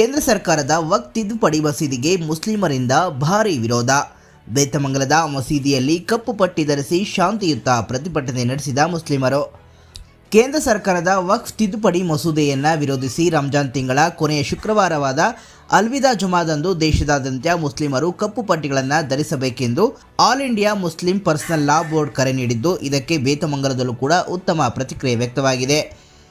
ಕೇಂದ್ರ ಸರ್ಕಾರದ ವಕ್ ತಿದ್ದುಪಡಿ ಮಸೀದಿಗೆ ಮುಸ್ಲಿಮರಿಂದ ಭಾರೀ ವಿರೋಧ. ಬೇತಮಂಗಲದ ಮಸೀದಿಯಲ್ಲಿ ಕಪ್ಪು ಪಟ್ಟಿ ಧರಿಸಿ ಶಾಂತಿಯುತ ಪ್ರತಿಭಟನೆ ನಡೆಸಿದ ಮುಸ್ಲಿಮರು. ಕೇಂದ್ರ ಸರ್ಕಾರದ ವಕ್ಫ್ ತಿದ್ದುಪಡಿ ಮಸೂದೆಯನ್ನು ವಿರೋಧಿಸಿ ರಂಜಾನ್ ತಿಂಗಳ ಕೊನೆಯ ಶುಕ್ರವಾರವಾದ ಅಲ್ವಿದಾ ಜುಮಾದಂದು ದೇಶದಾದ್ಯಂತ ಮುಸ್ಲಿಮರು ಕಪ್ಪು ಪಟ್ಟಿಗಳನ್ನು ಧರಿಸಬೇಕೆಂದು All India Muslim Personal Law Board ಕರೆ ನೀಡಿದ್ದು, ಇದಕ್ಕೆ ಬೇತಮಂಗಲದಲ್ಲೂ ಕೂಡ ಉತ್ತಮ ಪ್ರತಿಕ್ರಿಯೆ ವ್ಯಕ್ತವಾಗಿದೆ.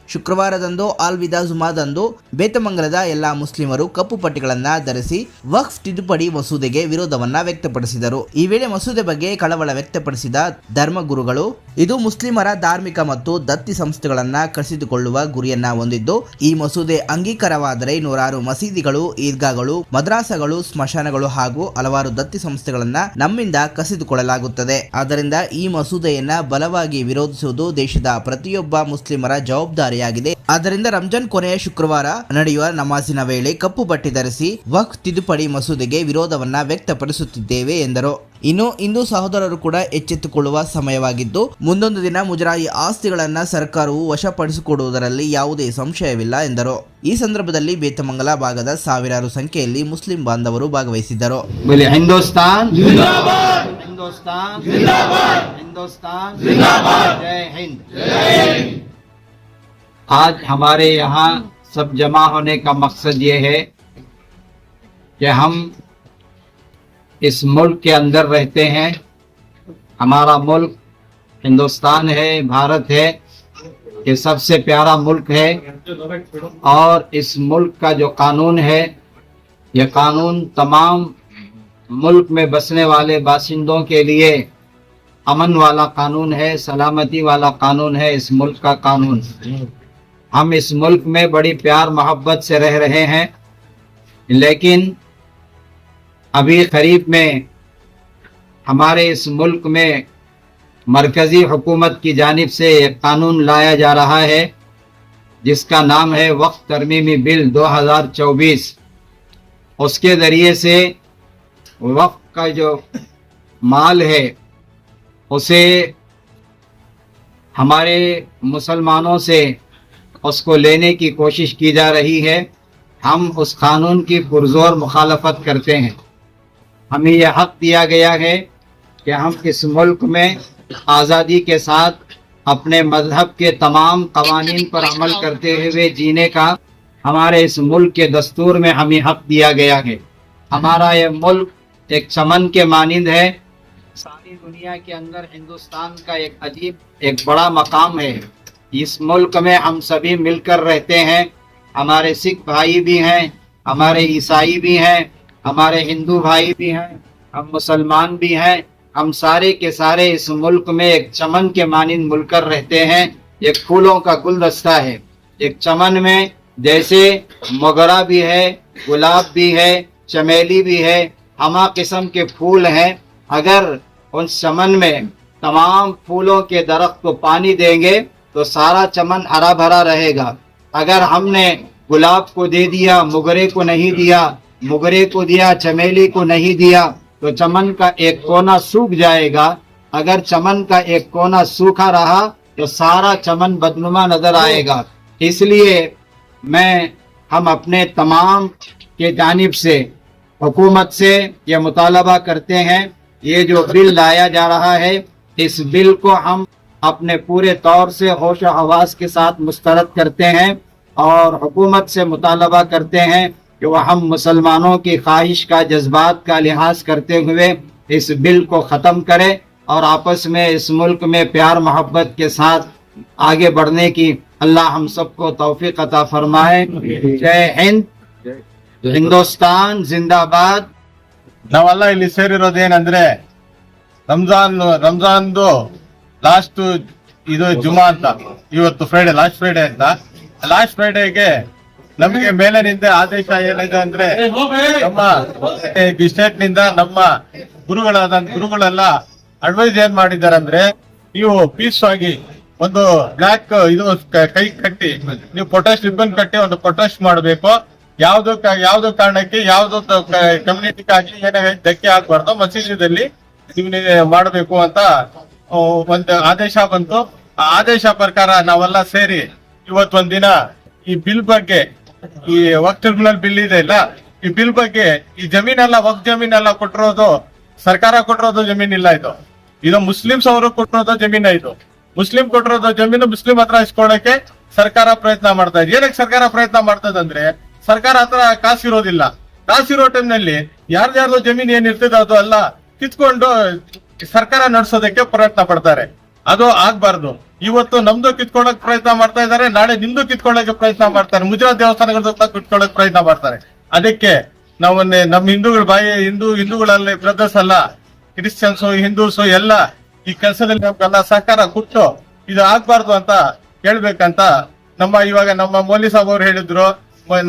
ಶುಕ್ರವಾರದಂದು, ಆಲ್ವಿದಾ ಜುಮಾದಂದು, ಬೇತಮಂಗಲದ ಎಲ್ಲಾ ಮುಸ್ಲಿಮರು ಕಪ್ಪು ಪಟ್ಟಿಗಳನ್ನು ಧರಿಸಿ ವಕ್ಫ್ ತಿದ್ದುಪಡಿ ಮಸೂದೆಗೆ ವಿರೋಧವನ್ನ ವ್ಯಕ್ತಪಡಿಸಿದರು. ಈ ವೇಳೆ ಮಸೂದೆ ಬಗ್ಗೆ ಕಳವಳ ವ್ಯಕ್ತಪಡಿಸಿದ ಧರ್ಮಗುರುಗಳು, ಇದು ಮುಸ್ಲಿಮರ ಧಾರ್ಮಿಕ ಮತ್ತು ದತ್ತಿ ಸಂಸ್ಥೆಗಳನ್ನ ಕಸಿದುಕೊಳ್ಳುವ ಗುರಿಯನ್ನ ಹೊಂದಿದ್ದು, ಈ ಮಸೂದೆ ಅಂಗೀಕಾರವಾದರೆ ನೂರಾರು ಮಸೀದಿಗಳು ಈದ್ಗಾಗಳು ಮದ್ರಾಸಗಳು, ಸ್ಮಶಾನಗಳು ಹಾಗೂ ಹಲವಾರು ದತ್ತಿ ಸಂಸ್ಥೆಗಳನ್ನ ನಮ್ಮಿಂದ ಕಸಿದುಕೊಳ್ಳಲಾಗುತ್ತದೆ. ಆದ್ದರಿಂದ ಈ ಮಸೂದೆಯನ್ನ ಬಲವಾಗಿ ವಿರೋಧಿಸುವುದು ದೇಶದ ಪ್ರತಿಯೊಬ್ಬ ಮುಸ್ಲಿಮರ ಜವಾಬ್ದಾರಿಯಾಗಿದೆ ಆದ್ದರಿಂದ ರಂಜಾನ್ ಕೊನೆಯ ಶುಕ್ರವಾರ ನಡೆಯುವ ನಮಾಜಿನ ವೇಳೆ ಕಪ್ಪು ಬಟ್ಟೆ ಧರಿಸಿ ವಕ್ ತಿದ್ದುಪಡಿ ಮಸೂದೆಗೆ ವಿರೋಧವನ್ನ ವ್ಯಕ್ತಪಡಿಸುತ್ತಿದ್ದೇವೆ ಎಂದರು. ಇನ್ನು ಹಿಂದೂ ಸಹೋದರರು ಕೂಡ ಎಚ್ಚೆತ್ತುಕೊಳ್ಳುವ ಸಮಯವಾಗಿದ್ದು ಮುಂದೊಂದು ದಿನ ಮುಜರಾಯಿ ಆಸ್ತಿಗಳನ್ನ ಸರ್ಕಾರವು ವಶಪಡಿಸಿಕೊಡುವುದರಲ್ಲಿ ಯಾವುದೇ ಸಂಶಯವಿಲ್ಲ ಎಂದರು. ಈ ಸಂದರ್ಭದಲ್ಲಿ ಬೇತಮಂಗಲ ಭಾಗದ ಸಾವಿರಾರು ಸಂಖ್ಯೆಯಲ್ಲಿ ಮುಸ್ಲಿಂ ಬಾಂಧವರು ಭಾಗವಹಿಸಿದ್ದರು. آج ہمارے یہاں سب جمع ہونے کا مقصد یہ ہے کہ ہم اس ملک کے اندر رہتے ہیں۔ ہمارا ملک ہندوستان ہے، بھارت ہے، یہ سب سے پیارا ملک ہے۔ اور اس ملک کا جو قانون ہے، یہ قانون تمام ملک میں بسنے والے باشندوں کے لیے امن والا قانون ہے، سلامتی والا قانون ہے۔ اس ملک کا قانون۔ ہم اس ملک میں بڑی پیار محبت سے رہ رہے ہیں، لیکن ابھی قریب میں ہمارے اس ملک میں مرکزی حکومت کی جانب سے ایک قانون لایا جا رہا ہے، جس کا نام ہے وقت ترمیمی بل دو ہزار چوبیس۔ اس کے ذریعے سے وقت کا جو مال ہے، اسے ہمارے مسلمانوں سے اس کو لینے کی کوشش کی جا رہی ہے، ہم اس قانون کی پرزور مخالفت کرتے ہیں۔ ہمیں یہ حق دیا گیا ہے کہ ہم اس ملک میں آزادی کے ساتھ اپنے مذہب کے تمام قوانین پر عمل کرتے ہوئے جینے کا ہمارے اس ملک کے دستور میں ہمیں حق دیا گیا ہے۔ ہمارا یہ ملک ایک چمن کے مانند ہے۔ ساری دنیا کے اندر ہندوستان کا ایک عجیب، ایک بڑا مقام ہے۔ اس ملک میں ہم سبھی مل کر رہتے ہیں۔ ہمارے سکھ بھائی بھی ہیں، ہمارے عیسائی بھی ہیں، ہمارے ہندو بھائی بھی ہیں، ہم مسلمان بھی ہیں۔ ہم سارے کے سارے اس ملک میں ایک چمن کے مانند مل کر رہتے ہیں۔ ایک پھولوں کا گلدستہ ہے۔ ایک چمن میں جیسے مغرا بھی ہے، گلاب بھی ہے، چمیلی بھی ہے، ہما قسم کے پھول ہیں۔ اگر ان چمن میں تمام پھولوں کے درخت کو پانی دیں گے تو سارا چمن ہرا بھرا رہے گا۔ اگر ہم نے گلاب کو دے دیا مگرے کو نہیں دیا مگرے کو دیا، چمیلی کو نہیں دیا، تو چمن کا ایک کونا سوکھ جائے گا۔ اگر چمن کا ایک کونا سوکھا رہا، تو سارا چمن بدنما نظر آئے گا۔ اس لیے میں، ہم اپنے تمام کے جانب سے، حکومت سے یہ مطالبہ کرتے ہیں۔ یہ جو بل لایا جا رہا ہے، اس بل کو ہم اپنے پورے طور سے ہوش و حواس کے ساتھ مسترد کرتے ہیں اور حکومت سے مطالبہ کرتے ہیں کہ وہ ہم مسلمانوں کی خواہش کا جذبات کا لحاظ کرتے ہوئے اس بل کو ختم کرے اور آپس میں اس ملک میں پیار محبت کے ساتھ آگے بڑھنے کی اللہ ہم سب کو توفیق عطا فرمائے۔ جائے ہند، ہندوستان زندہ باد ನಾವೆಲ್ಲ ಇಲ್ಲಿ ಸೇರಿರೋದೇನಂದ್ರೆ رمضان دو۔ ಲಾಸ್ಟ್ ಇದು ಜುಮಾ ಅಂತ. ಇವತ್ತು ಫ್ರೈಡೆ ಲಾಸ್ಟ್ ಫ್ರೈಡೆ ಅಂತ. ಲಾಸ್ಟ್ ಫ್ರೈಡೆಗೆ ನಮಗೆ ಮೇಲಿನಿಂದ ಆದೇಶ ಏನಿದೆ ಅಂದ್ರೆ ನಮ್ಮ ಸ್ಟೇಟ್ನಿಂದ ನಮ್ಮ ಗುರುಗಳಾದ ಗುರುಗಳೆಲ್ಲ ಅಡ್ವೈಸ್ ಏನ್ ಮಾಡಿದ್ದಾರೆ ಅಂದ್ರೆ ನೀವು ಪೀಸ್ ಆಗಿ ಒಂದು ಬ್ಲಾಕ್ ಇದು ಕೈ ಕಟ್ಟಿ ನೀವು ಪ್ರೊಟೆಸ್ಟ್ ರಿಬ್ಬನ್ ಕಟ್ಟಿ ಒಂದು ಪ್ರೊಟೆಸ್ಟ್ ಮಾಡಬೇಕು. ಯಾವ್ದು ಯಾವ್ದು ಕಾರಣಕ್ಕೆ ಯಾವ್ದು ಕಮ್ಯುನಿಟಿಗಾಗಿ ಏನೇ ಧಕ್ಕೆ ಆಗ್ಬಾರ್ದು ಮಸೀದಿದಲ್ಲಿ ನೀವು ಮಾಡಬೇಕು ಅಂತ ಒಂದು ಆದೇಶ ಬಂತು. ಆ ಆದೇಶ ಪ್ರಕಾರ ನಾವೆಲ್ಲ ಸೇರಿ ಇವತ್ತೊಂದಿನ ಈ ಬಿಲ್ ಬಗ್ಗೆ ಈ ವಕ್ ಟ್ರಿಬ್ಯುನಲ್ ಬಿಲ್ ಇದೆ ಇಲ್ಲ. ಈ ಬಿಲ್ ಬಗ್ಗೆ ಈ ಜಮೀನೆಲ್ಲ ವಕ್ ಜಮೀನೆಲ್ಲ ಕೊಟ್ಟಿರೋದು ಸರ್ಕಾರ ಕೊಟ್ಟಿರೋದು ಜಮೀನ್ ಇಲ್ಲ ಇದು. ಇದು ಮುಸ್ಲಿಮ್ಸ್ ಅವರು ಕೊಟ್ಟಿರೋದು ಜಮೀನ ಇದು. ಮುಸ್ಲಿಂ ಕೊಟ್ಟಿರೋದು ಜಮೀನು ಮುಸ್ಲಿಂ ಹತ್ರ ಇಸ್ಕೊಳಕ್ಕೆ ಸರ್ಕಾರ ಪ್ರಯತ್ನ ಮಾಡ್ತಾ ಇದೆ. ಏನಕ್ಕೆ ಸರ್ಕಾರ ಪ್ರಯತ್ನ ಮಾಡ್ತದೆ ಅಂದ್ರೆ ಸರ್ಕಾರ ಹತ್ರ ಕಾಸಿರೋದಿಲ್ಲ. ಕಾಸಿರೋ ಟೈಮ್ನಲ್ಲಿ ಯಾರ್ದಾರ್ದು ಜಮೀನ್ ಏನ್ ಇರ್ತದೆ ಅದು ಎಲ್ಲ ಕಿತ್ಕೊಂಡು ಸರ್ಕಾರ ನಡೆಸೋದಕ್ಕೆ ಪ್ರಯತ್ನ ಪಡ್ತಾರೆ. ಅದು ಆಗ್ಬಾರ್ದು. ಇವತ್ತು ನಮ್ದು ಕಿತ್ಕೊಳ್ಳಕ್ ಪ್ರಯತ್ನ ಮಾಡ್ತಾ ಇದ್ದಾರೆ, ನಾಳೆ ನಿಮ್ದು ಕಿತ್ಕೊಳ್ಳಕ್ಕೆ ಪ್ರಯತ್ನ ಮಾಡ್ತಾರೆ. ಮುಜರಾತ್ ದೇವಸ್ಥಾನಗಳದ್ದು ಕಿತ್ಕೊಳಕ್ ಪ್ರಯತ್ನ ಮಾಡ್ತಾರೆ. ಅದಕ್ಕೆ ನಾವನ್ನೇ ನಮ್ಮ ಹಿಂದೂಗಳ ಬಾಯಿ, ಹಿಂದೂ, ಹಿಂದೂಗಳಲ್ಲಿ ಬ್ರದರ್ಸ್ ಅಲ್ಲ ಕ್ರಿಶ್ಚಿಯನ್ಸು ಹಿಂದೂಸ್ ಎಲ್ಲ ಈ ಕೆಲಸದಲ್ಲಿ ನಮ್ಗೆಲ್ಲ ಸಹಕಾರ ಕೊಟ್ಟು ಇದು ಆಗ್ಬಾರ್ದು ಅಂತ ಹೇಳ್ಬೇಕಂತ ನಮ್ಮ ಇವಾಗ ನಮ್ಮ ಮೌಲಿ ಸಾಬ್ ಅವ್ರು ಹೇಳಿದ್ರು.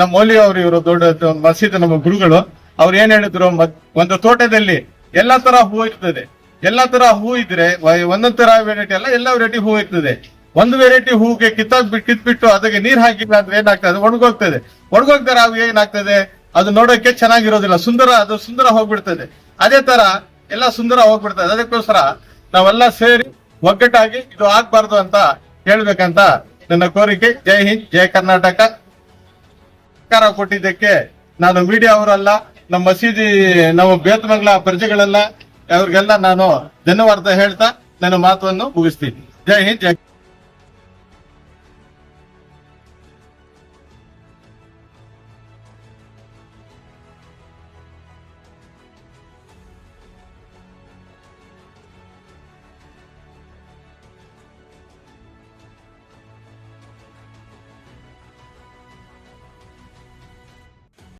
ನಮ್ಮ ಮೌಲಿ ಅವರು ಇವರು ದೊಡ್ಡ ಮಸೀದ್ ನಮ್ಮ ಗುರುಗಳು. ಅವ್ರು ಏನ್ ಹೇಳಿದ್ರು ಒಂದು ತೋಟದಲ್ಲಿ ಎಲ್ಲಾ ತರ ಹೂ ಇರ್ತದೆ. ಎಲ್ಲಾ ತರ ಹೂ ಇದ್ರೆ ಒಂದೊಂದ್ ತರ ವೆರೈಟಿ ಅಲ್ಲ, ಎಲ್ಲ ವೆರೈಟಿ ಹೂ ಇರ್ತದೆ. ಒಂದು ವೆರೈಟಿ ಹೂಗೆ ಕಿತ್ತ ಕಿತ್ಬಿಟ್ಟು ಅದಕ್ಕೆ ನೀರ್ ಹಾಕಿಲ್ಲ ಅಂದ್ರೆ ಏನಾಗ್ತದೆ? ಒಣಗೋಗ್ತದೆ. ಒಣಗೋಗ್ತಾರೆ ಅವ್ ಏನಾಗ್ತದೆ? ಅದು ನೋಡೋಕೆ ಚೆನ್ನಾಗಿರೋದಿಲ್ಲ. ಸುಂದರ, ಅದು ಸುಂದರ ಹೋಗ್ಬಿಡ್ತದೆ. ಅದೇ ತರ ಎಲ್ಲ ಸುಂದರ ಹೋಗ್ಬಿಡ್ತದೆ. ಅದಕ್ಕೋಸ್ಕರ ನಾವೆಲ್ಲ ಸೇರಿ ಒಗ್ಗಟ್ಟಾಗಿ ಇದು ಆಗ್ಬಾರ್ದು ಅಂತ ಹೇಳ್ಬೇಕಂತ ನನ್ನ ಕೋರಿಕೆ. ಜೈ ಹಿಂದ್, ಜೈ ಕರ್ನಾಟಕ. ಕೊಟ್ಟಿದ್ದಕ್ಕೆ ನಾನು ಮೀಡಿಯಾ ಅವರಲ್ಲ. ನಮ್ಮ ಮಸೀದಿ, ನಮ್ಮ ಬೇತಮಂಗ್ಲ ಪ್ರಜೆಗಳೆಲ್ಲ ಅವ್ರಿಗೆಲ್ಲ ನಾನು ಧನ್ಯವಾದ ಹೇಳ್ತಾ ನನ್ನ ಮಾತನ್ನು ಮುಗಿಸ್ತೀನಿ. ಜೈ ಹಿಂದ್, ಜೈ